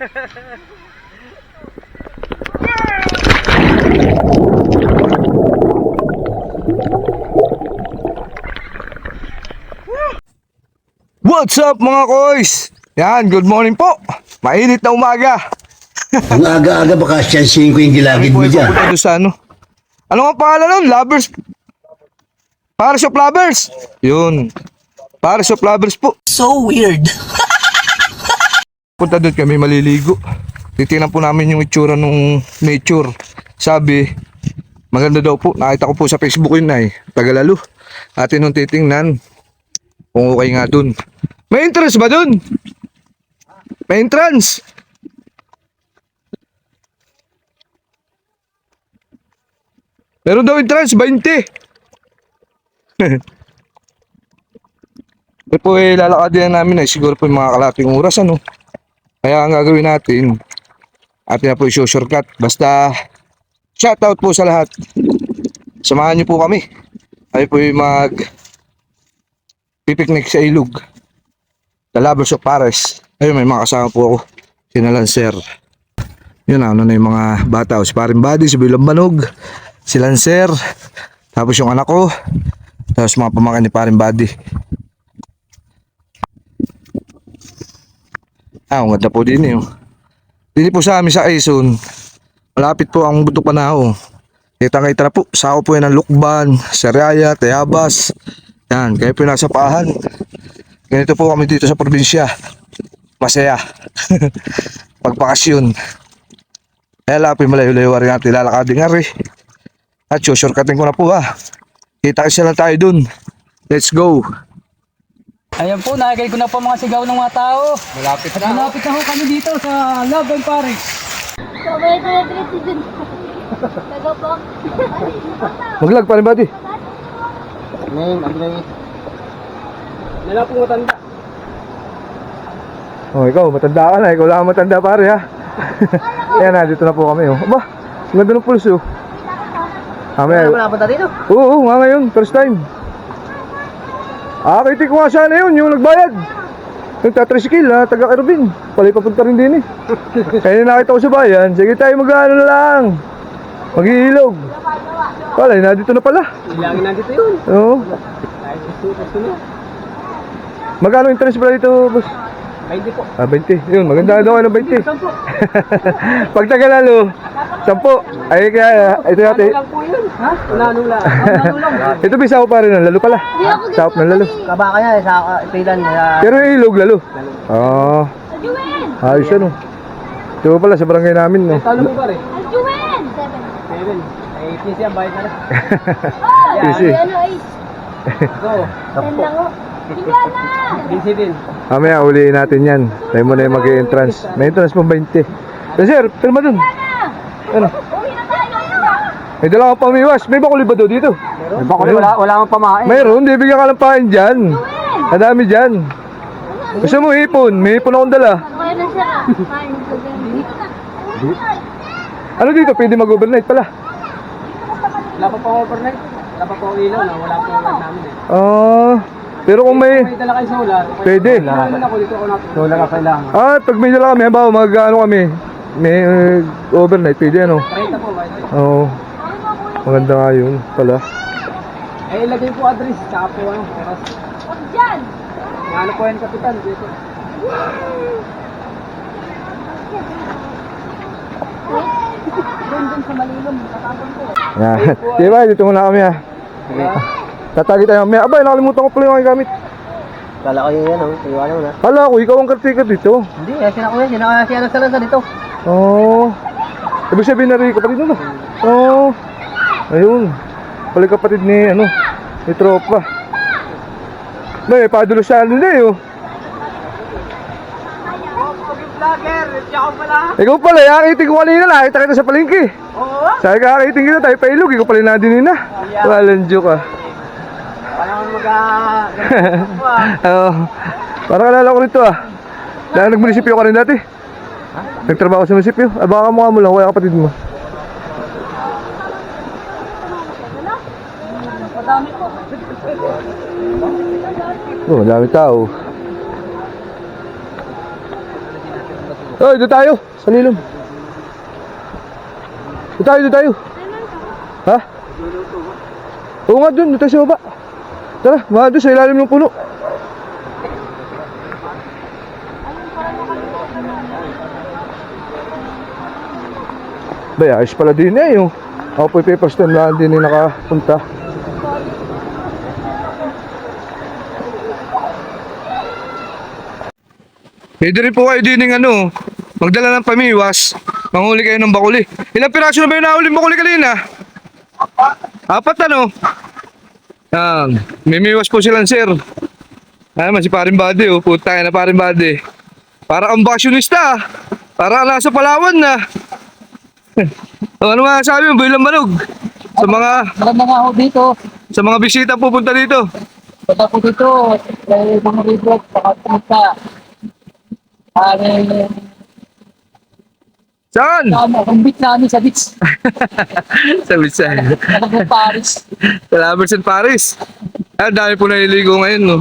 What's up mga koys? Yan, good morning po. Mainit na umaga. Ang aga-aga baka siyansihin ko yung gilagid mo dyan. pupunta doon sa ano. Ano nga pangalan nun? Lovers. Paris of Lovers. Yun. Paris of Lovers po. So weird. Punta doon kami maliligo. Titingnan po namin yung itsura nung nature. Sabi, maganda daw po. Nakita ko po sa Facebook yun ay tagalalo. Atin nung titingnan kung okay nga dun. May entrance ba dun? May entrance. Meron daw entrance, 20. Eh po eh, lalakadin na namin ay siguro po yung mga kalating oras ano. Kaya ang gagawin natin, atin na po yung shortcut. Basta, shoutout po sa lahat. Samahan niyo po kami. Ay po yung mag pipiknik sa ilog. The Lovers of Paris. Ayun, may mga kasama po ako. Sina Lancer. Yun ano na yung mga bata. O, si Parin Buddy, si Bilang Banog, si Lancer, tapos yung anak ko, tapos mga pamangkin ni Parin Buddy. Ah, ang ganda po din eh. oh. Dili po sa amin sa Quezon. Malapit po ang Butok Panao. Kita kita na po. Sa ako po yan ng Lukban, Seraya, Tayabas. Yan, kayo po nasa pahan. Ganito po kami dito sa probinsya. Masaya. Pagpakasyon. Kaya lapin malayo-layo rin natin lalakadin nga rin. At shortcutin ko na po ha. Kita kasi lang tayo dun. Let's go. Ayan po, nakikita ko na po mga sigaw ng mga tao. Malapit na. Malapit na ho kami dito sa Love and Paris. Sabay ko na dito din. Taga po. Maglag pa rin buddy. Nila po matanda. Oh, ikaw, matanda ka na. Ikaw lang ang matanda pare ha. Ayan na, dito na po kami oh. Aba, ang ganda ng pulso. Mamaya. Wala ba dito? Oo, oo, nga ngayon, first time. Ah, kiti ko nga sana yun, yung nagbayad. Yung tatrisikil ha, taga Kerubin. Palay papunta rin din eh. Kaya nakita ko sa bayan, sige tayo mag-ano na lang. Mag-iilog. Wala, na dito na pala. Ilangin na dito yun. Oo. Na. Magkano interest pala dito, boss? 20 po. Ah, 20. Yun, maganda daw ng 20. Saan po? Pag tagalalo, 10. Ay, kaya, ito Ano natin. lang po yun? Ha? Unano lang. Ito bisa ko pa rin lalo pala. Sahop ng lalo. Kaba kaya sa pilan Pero yung ilog lalo. Ah, Aljuin! ayos yan oh. Ito pala sa barangay namin no. Talo mo ba rin? Aljuin! Seven. Seven. Ay, 15 ang bayad na lang. Oh! Easy. Ano ay? Go. Ten lang oh. Bigla na! 15 din. Mamaya uliin natin yan. Tayo muna yung mag-entrance. May entrance pang 20. Eh, sir, pirma dun. Ano? May dala kang pamiwas. May bakuli ba daw dito? May bakuli wala wala mang pamain. Mayroon, di bigyan ka ng pain dyan. Ang dami dyan. Gusto mo hipon? May hipon akong dala. Ano dito? Pwede mag-overnight pala. Wala pa pang overnight. Wala pa pang ilaw na wala pang overnight namin eh. Ah, pero kung may... May dala kayo solar. Pwede. Natin. Solar ka kailangan. Ah, pag may dala kami, halimbawa mag ano kami, may uh, overnight, pwede ano. 30 po. Oo. Maganda nga yun pala. Eh, ilagay po address. Saka po ano, oras. Huwag dyan! Ano po yan, kapitan? Dito. Doon doon sa malilom. Tatapon ko. Yan. Di ba, dito muna kami ha. Tatagi tayo mamaya. Abay, nakalimutan ko pala yung aking gamit. Kala ko yun yan, oh. Iwanan mo na. Hala ko, ikaw ang caretaker dito. Hindi, eh, sina ko yan. Sina si ano sa dito. Oh. Ibig sabihin na rin kapatid? Oo. Oh. Ayun. Pala kapatid ni, ano, ni tropa. May, padulo siya nila eh oh. Vlogger, ako pala. Ikaw pala, yakiting ko kanina, nakita kita sa palengke. Oo. Sabi ka, kakiting kita, tayo pailog, ikaw pala nadinin na. Walang joke ah. Akong mag- ah, ah. Oo. Parang alala ko rito ah. Dahil nagmunisipyo ka rin dati. Nagtrabaho sa munisipyo. Ah, baka mukha mo lang, kaya kapatid mo. Oh, dami tao. Oy, doon tayo. Sa lilom. Doon tayo, doon tayo. Ha? Oo nga doon, doon tayo sa baba. Tara, mga doon sa ilalim ng puno. Bay, ayos pala din eh yung ako po na din yung nakapunta. Pwede rin po kayo din ng ano, magdala ng pamiwas, manghuli kayo ng bakuli. Ilang piraso na ba yung nahuli bakuli kanina? Apat ano? Yan, may miwas po silang sir. Ay, man si parin body oh, puta na parin body. Para ang baksyonista, para nasa Palawan na. O, ano nga sabi mo, bilang manog? Sa mga Maganda nga ako dito. sa mga bisita pupunta dito. Punta po dito. May mga libro. Baka pumunta. Ay, Saan? Tama, kung beat namin sa beach. sa Bisan. Nakapag Paris. Salamat sa Paris. Ah, dami po naliligo ngayon, no?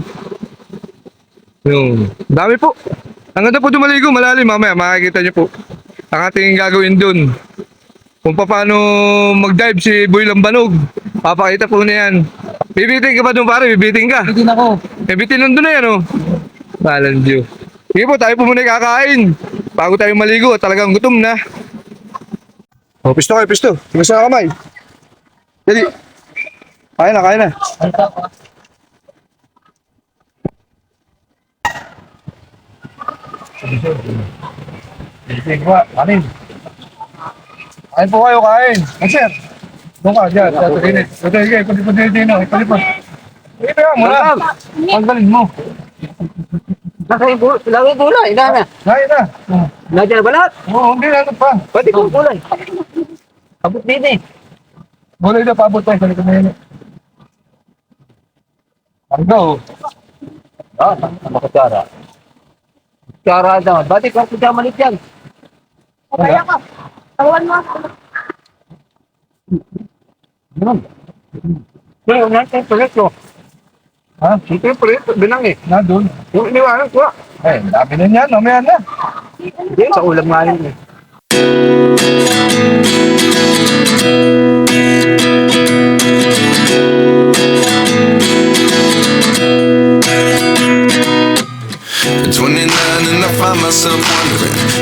Yung, dami po. Ang ganda po dumaligo, malalim. Mamaya, makikita niyo po. Ang ating gagawin dun. Kung paano mag-dive si Boy Lambanog. Papakita po na yan. Bibiting ka ba dun pare? Bibiting ka. Na ako. Bibiting nandun na yan, oh. Balan Diyo. Sige po, tayo po muna kakain. Bago tayo maligo, talagang gutom na. Oh, pisto kayo, pisto. Tigas na kamay. Dali. Kain na, kain na. Ay, tama. Sige po, kanin. Kain po kayo, kain. Ay, sir. Doon ka, dyan. Sa tulinit. Ito, sige, ipalipad din din. Ipalipad. Ito yan, muna. Ang galing mo. Laki bu- laki gulay, dami. Kain na. Nandiyan ba lahat? Oo, hindi na pa. Pwede ko gulay. Abot din eh. Mulay na, paabot tayo sa likod na yun. Ang go. Ah, ka tsara? Tsara daw. Ba't ikaw kung malit yan? Kaya ka. Tawan mo ako. Kaya unan tayo ko. Ha? Ito yung tulit, binang eh. Nandun. Yung iniwanan ko. Eh, dami na niyan. Mamaya na. Hindi, sa ulam nga yun eh. At 29 and I find myself wondering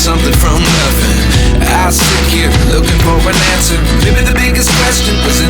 Something from nothing. I sit here looking for an answer. Maybe the biggest question was in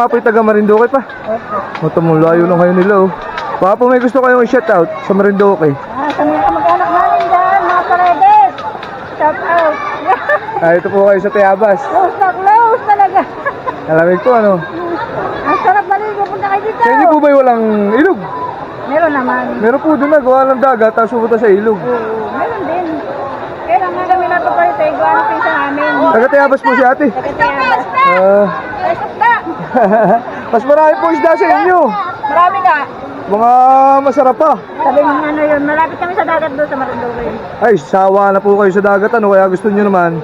nga po yung taga Marinduque pa. Opo. layo na kayo nila oh. Baka po may gusto kayong i-shoutout sa Marinduque. Ah, sa mga kamag-anak namin dyan, mga paredes. Shout out. Ah, ito po kayo sa Tayabas. close na close talaga. Alamig po ano. Ang sarap maligo punta kayo dito. Sa inyo po ba walang ilog? Meron naman. Meron po doon na gawa ng dagat tapos pupunta sa ilog. Oo, meron din. Kaya nga kami natupalit eh, gawa ng pinsa namin. Taga Tayabas po si ate. Tagatayamas. Ah, Ay, sakta. mas marami po isda sa inyo. Marami ka. Mga masarap pa. Sabi ng ano yun, malapit kami sa dagat doon sa Marinduque. Ay, sawa na po kayo sa dagat ano kaya gusto niyo naman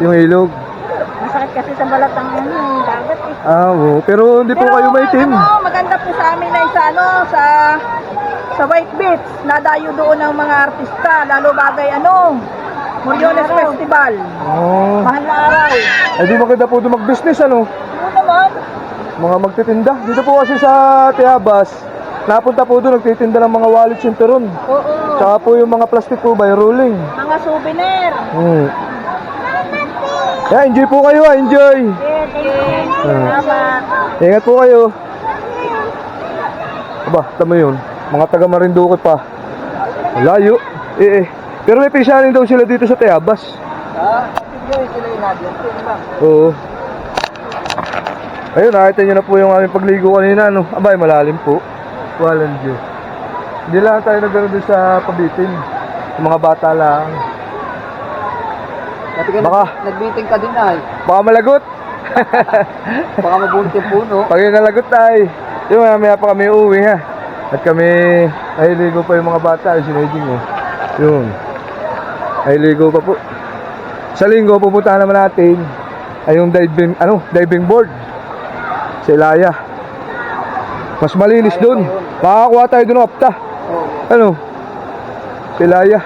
yung ilog. Masakit kasi sa balat ang ano, dagat eh. Ah, oo. pero hindi po kayo maitim. Ano, maganda po sa amin ay sa ano, sa sa White Beach. Nadayo doon ng mga artista, lalo bagay ano, Moriones Festival. Oh. Mahal na araw. Ay, di maganda po doon mag-business ano. Ano naman? Mga magtitinda. Dito po kasi sa Tiabas, napunta po doon nagtitinda ng mga wallet sinturon. Oo, Tsaka po yung mga plastic po by rolling. mga souvenir. Hmm. Yeah, enjoy po kayo ah, enjoy. Yeah, thank you. Ah. Salamat. Ingat po kayo. Aba, tama yun. Mga taga Marinduque pa. Layo. Eh, eh. Pero may pisanin daw sila dito sa Tayabas. Ah, enjoy sila yung. Oo. Ayun, nakita nyo na po yung aming pagligo kanina, no? Abay, malalim po. Walang Diyos. Hindi lang tayo nagkaroon doon sa pabitin. Yung mga bata lang. Dati ka Baka. nag- nag-meeting ka din ay. Baka malagot. Baka mabunot yung puno. Pag yung nalagot tayo, yung maya maya pa kami uuwi ha. At kami, ay ligo pa yung mga bata, yung sinaging mo. Yun. Ay ligo pa po. Sa linggo, pupuntahan naman natin ay yung diving, ano, diving board. Sa Ilaya. Mas malinis doon. Makakakuha tayo doon ng apta. Ano? Sa Ilaya.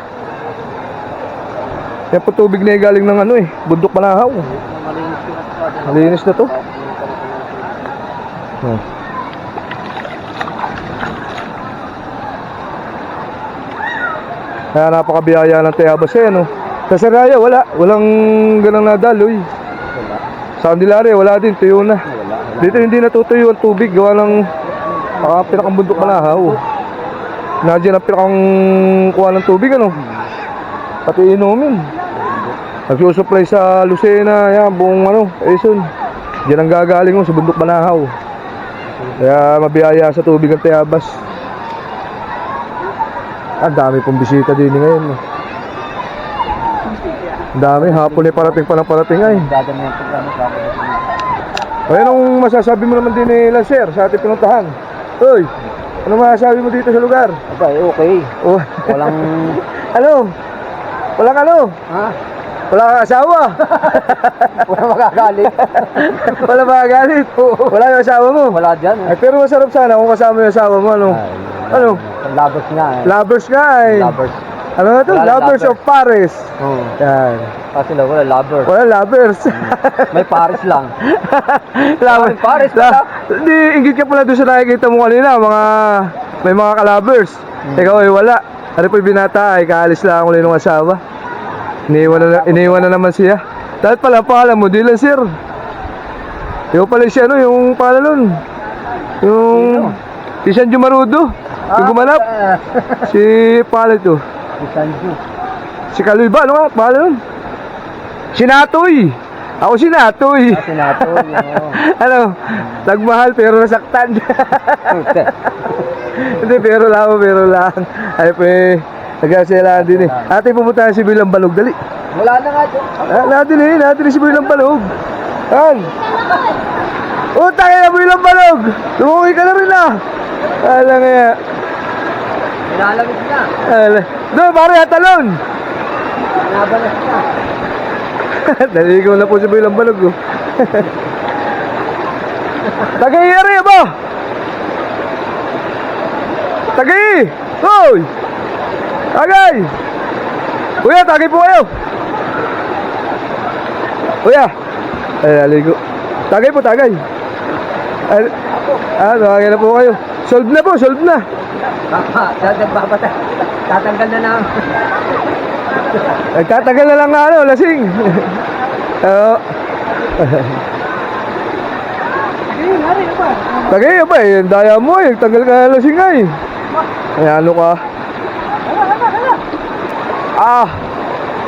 Yan po tubig na galing ng ano eh, bundok manahaw. Malinis na to. Oh. Kaya napakabiyaya ng Tayabas eh, no? Sa Saraya, wala. Walang ganang nadaloy. Sa Candelaria, wala din. Tuyo na. Dito hindi natutuyo ang tubig. Gawa ng uh, pinakang bundok manahaw. Nandiyan ang pinakang kuha ng tubig, ano? Pati inumin. Nagsusupply sa Lucena, yan, buong ano, Quezon. Diyan ang gagaling mo sa bundok manahaw. Kaya mabiyaya sa tubig ang Tayabas. Ang dami pong bisita din ngayon. No? Ang dami, hapon ay parating pa ng parating ay. Gagana yung programa sa yan ang masasabi mo naman din ni Lancer sa ating pinuntahan. Uy, ano masasabi mo dito sa lugar? Abay, okay. Oh, Walang, ano? Walang ano? ha? Wala kang asawa? Wala makagalit. Wala ba galit? Wala yung asawa mo? Wala dyan. Ay, pero masarap sana kung kasama yung asawa mo, ano? Ano? Labas nga eh. Lovers nga eh. Lovers. Ano na to? Wala, Lovers lovers. of Paris. Oo. Yan. Kasi lang, wala lovers. Wala lovers. May Paris lang. lovers. Ay, Paris La- pala. Hindi, ingit ka pala doon sa nakikita mo kanina, mga may mga kalabers. Hmm. Ikaw ay wala. Ano po yung binata ay kaalis lang ulit ng asawa. Iniwan na, iniwan na naman siya. Dahil pala pangalan mo, Dylan Sir. Ikaw pala siya, ano, yung pangalan nun. Yung... Si Sanjo Marudo. Yung gumanap. Ah, Si pangalan ito. Si Sanju. Si Kaloy ba? Ano nga? Pangalan nun? Si Natoy. Ako si Natoy. Ah, Sinato. yun. ano? Nagmahal pero nasaktan. Hindi, pero lang, pero lang. Ay, pe. Nagkasiyalaan din eh. Ate, pumunta si Bilang Balog. Dali. Wala na nga dyan. Ah, natin eh, natin eh si Bilang Balog. Yan. Utang na Bilang Balog. Tumuwi ka na rin ah. Ala nga. Nilalamig na. Doon, pare, talon. Nabalas na. Naligaw na po si Bilang Balog. Oh. Tagay ba? Tagay! Hoy! Tagay! Kuya, tagay po kayo! Kuya! Ay, naligo. Tagay po, tagay. Ay, ah, tagay na po kayo. Solve na po, solve na. Papa, babata. Tatanggal na na. Nagtatagal na lang na ano, lasing. Oo. Tagay ba eh, daya mo eh, tanggal ka na lasing nga eh. Ay ano ka? Ah,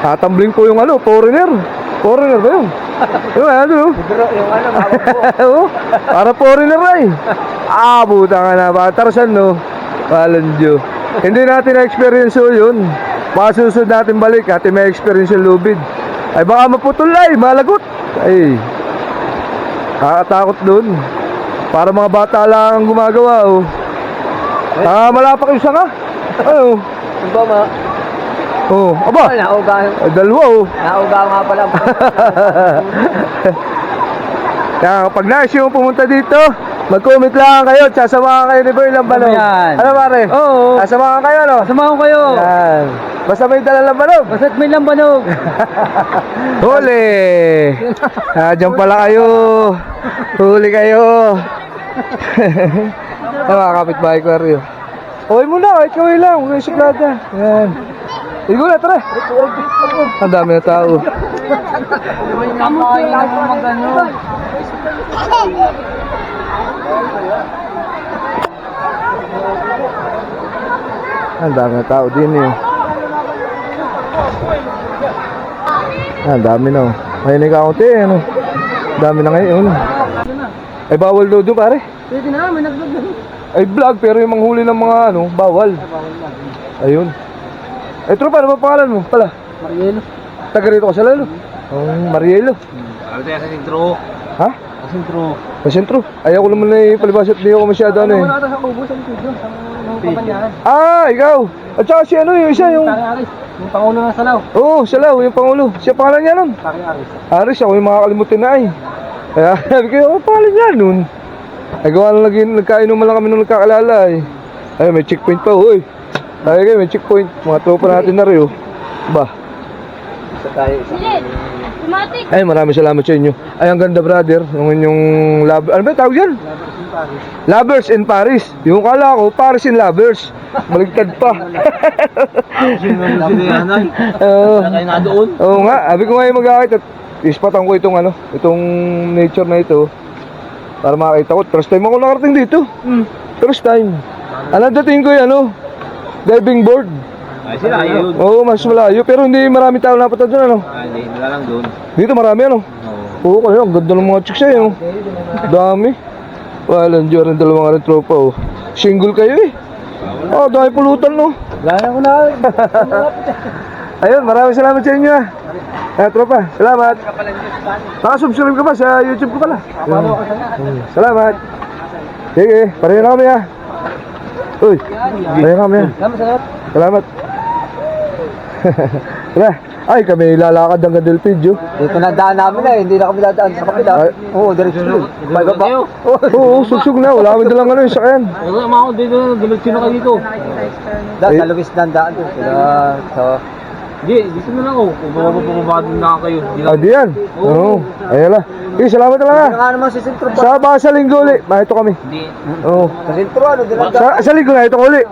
tatambling po yung ano, foreigner. Foreigner ba yun? Yung ano? Yung ano, Oo, para foreigner na eh. Ah, buta nga na. Batarasan no. Walang Diyo. Hindi natin na-experience yun yun. Baka susunod natin balik, natin may experience yung lubid. Ay baka maputol ay, malagot. Ay, nakakatakot dun. Para mga bata lang ang gumagawa oh. Ah, malapak yung sanga. Ano? Yung ba ma? Oh, aba. Nauga, Ay, dalawa oh. nauga nga pala. Kaya kapag nais yung pumunta dito, mag-comment lang kayo at sasamahan kayo ni Boy Lambanog. Ano yan? Ano pare? Oo. Sasamahan kayo, no? Samahan kayo. Yan. Basta may dala Lambanog. Basta't may lambanog. Huli! Ah, dyan pala kayo. Huli kayo. Ano mga kapitbahay ko, Aryo? Okay mo na, kahit kaway lang. Huwag kayong suplada. Yan. Igo na, tara. Ang dami na tao. Ang dami na tao din eh. Ang dami na. May nagkakunti eh, ano. Dami na ngayon. Ay, bawal daw doon, pare. Pwede na, may nag-vlog na. Ay, vlog, pero yung manghuli ng mga ano, bawal. Ayun. Ay, tropa, ano ba pangalan mo? Pala. Marielo. Taga rito ka sa lalo. Oh, Marielo. Ano tayo sa sintro? Ha? Sa sintro. Sa sentro. Ayaw ko naman na ipalibas at di ako masyado ano eh. Wala ata sa. Sa mga kapanyahan. Ah, ikaw. At saka si ano yung isa yung... Yung pangulo ng Salaw. Oo, oh, Salaw, yung Pangulo. Siya pangalan niya nun. Pare Aris. Aris, ako yung makakalimutin na eh. Kaya sabi ko, ano pangalan niya nun? Ay, gawa lang lagi, nagkainuman lang kami nung nagkakalala eh. Ay, may checkpoint pa, uy. Kayo, may checkpoint. Mga tropa natin na rin, oh. Ba? Sa tayo. Sa Ay, maraming salamat sa inyo. Ay, ang ganda, brother. Yung inyong love... Ano ba yung tawag yan? Lovers in Paris. Yung kala ko, Paris in Lovers. Maligtad pa. Oo. Oo nga, sabi ko ngayon mag-akit at ispatan ko itong ano, itong nature na ito para makita ko. First time ako nakarating dito. First time. Ano dating ko yung ano, diving board. Ay, sila yun. Oo, mas malayo pero hindi marami tao napunta doon ano. Ay, hindi, wala lang doon. Dito marami ano. Oo, kayo, ang ganda ng mga chicks eh. Oh. Dami. Walang diyo rin dalawang rin tropa oh. Single kayo eh. Oh, dami pulutan no. Wala na ko na. Ayun, maraming salamat sa inyo ah. Ah, tropa, salamat. Nakasubscribe ka ba sa YouTube ko pala? Hmm, Salamat. Sige, pareho na kami ah. Uy, pareho na kami ah. Salamat, salamat. Tara, ay kami lalakad ng Delpidio. Dito na daan namin eh. Hindi na kami dadaan sa kapila. Ay, Oo, diretso doon. May baba. Oo, sugsug na. Wala kami dalang ano yung sakyan. Wala mga ako dito. Diretso na kayo dito. Dahil sa Luis na daan doon. Sila sa... Hindi, dito na lang ako. Kung bumababa din na kayo. Ah, di yan. Oo, ayun lang. Okay, salamat ah. nga naman sa sentro pa. Sa baka sa linggo ulit, mahito kami. Hindi. Oo. Sa sentro ano, dinadaan. Sa, sa linggo na ito ulit.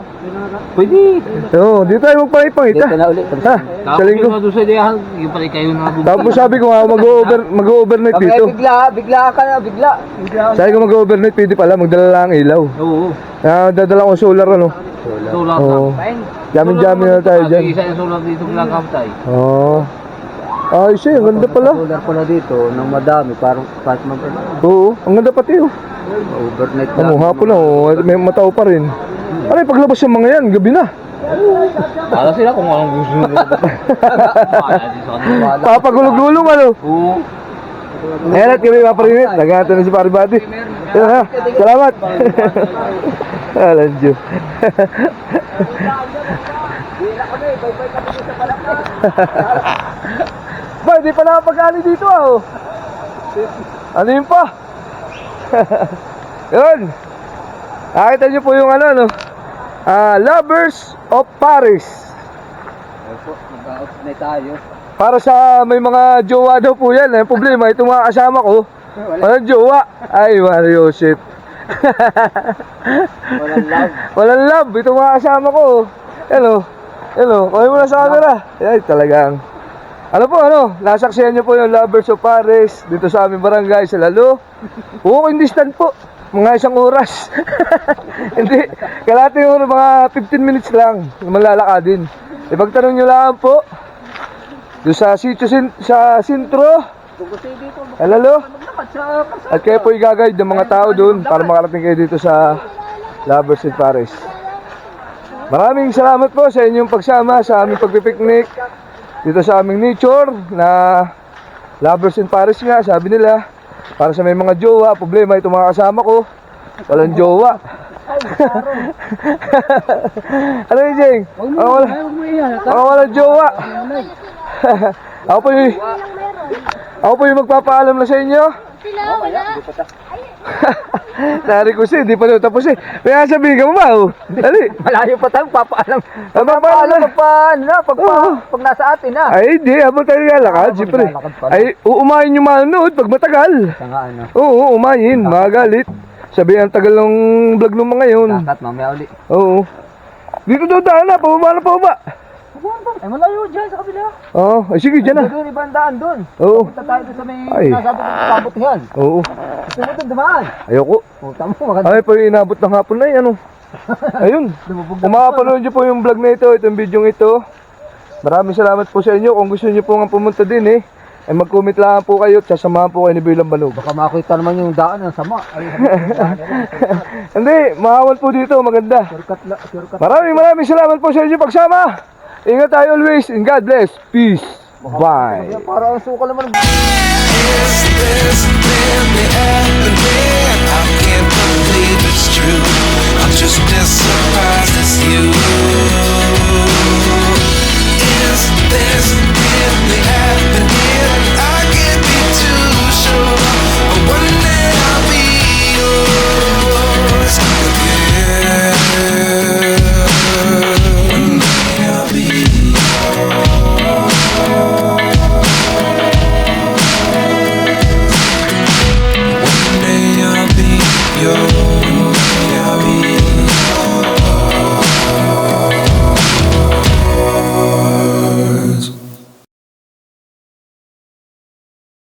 Pwede. Oo, dito tayo magpangipangita. Dito na ulit. Ha? Sa linggo. doon sa ideahan. Yung pala kayo na Tapos sabi ko nga, mag-over, mag-overnight dito. bigla, bigla ka na, bigla. Bigla. Sabi ko mag-overnight, pwede pala, magdala lang ilaw. Oo. Ah, dadala ko solar ano. Solar Oo. Jamin-jamin na tayo dyan. Isa yung solar dito lang kaptay. Oo. Ay, siya, ang ganda pala. Solar pala dito, nang madami, parang kahit mag Oo, ang ganda pati oh. overnight Ano, hapon na oh, may matao pa rin. Ano, paglabas ng mga yan, gabi na. Para sila kung anong gusto nila. Wala. Wala. Papagulog-gulong ano. Oo. Ayan at kami maparinit. Naghahanap na si Paribati. Yan ha. Salamat. Alam Diyo. Ba, hindi pa nakapag-ali dito ah. oh. Ano yun pa? yun. Nakita niyo po yung ano, no? Ah, Lovers of Paris. Mag-outlet tayo. Para sa may mga jowa daw po yan. Ang problema, itong mga kasama ko, walang jowa. Ay, Mario Joseph. Walang love. walang love. Itong mga kasama ko. Hello. Hello. Kaya mo na sa camera. Ay, talagang. Ano po, ano? Nasaksihan niyo po yung Lovers of Paris dito sa aming barangay sa Lalo. Walking distance po. Mga isang oras. Hindi. Kalahati yung mga 15 minutes lang. Malalakadin. Ipagtanong niyo lang po. Doon sa sitio sin sa sintro. Sa Lalo. At kayo po i-guide ng mga tao doon para makarating kayo dito sa Lovers of Paris. Maraming salamat po sa inyong pagsama sa aming pagpipiknik dito sa aming nature na lovers in Paris nga, sabi nila. Para sa may mga jowa, problema itong mga kasama ko. Walang jowa. ano yun, Jeng? Mga wala, mga walang jowa. ako po yung, ako po yung magpapaalam na sa inyo. Nari ko siya, hindi pa daw tapos eh. Kaya sabihin ka mo ba? oh? Dali. Malayo pa tayo, papaalam. Ang papaalam. pa, ano na, pag, Oo. pag nasa atin na. Ay, hindi. Habang tayo lalakad, siyempre. naglalakad pala. Ay, uumayin yung manood pag matagal. Sa nga, ano. Oo, umayin. Magalit. Sabi ang tagal ng vlog ng mga yun. Dapat mamaya uli. Oo. Dito daw daan na. Pababa na pababa. Ay, malayo dyan sa kabila. Oo. Ay, sige, dyan na. Doon, ibang daan doon. Oo. Punta tayo doon sa may Ay. nasabi ko kabutihan. Oo. Gusto mo doon dumaan. Ayoko. Puta mo, maganda. Ay, pa inabot ng hapon na yan. Ano? Ayun. Kung makapanood nyo po yung vlog na ito, itong video ito, maraming salamat po sa inyo. Kung gusto nyo po nga pumunta din eh, ay mag-comment lang po kayo at sasamahan po kayo ni Bilang Banog. Baka makita naman yung daan ng sama. Ay, Hindi, mahawal po dito, maganda. shortcut la, shortcut. Maraming maraming salamat po sa inyo pagsama. Ingat tayo always and God bless. Peace. Bye. Para ang suka naman.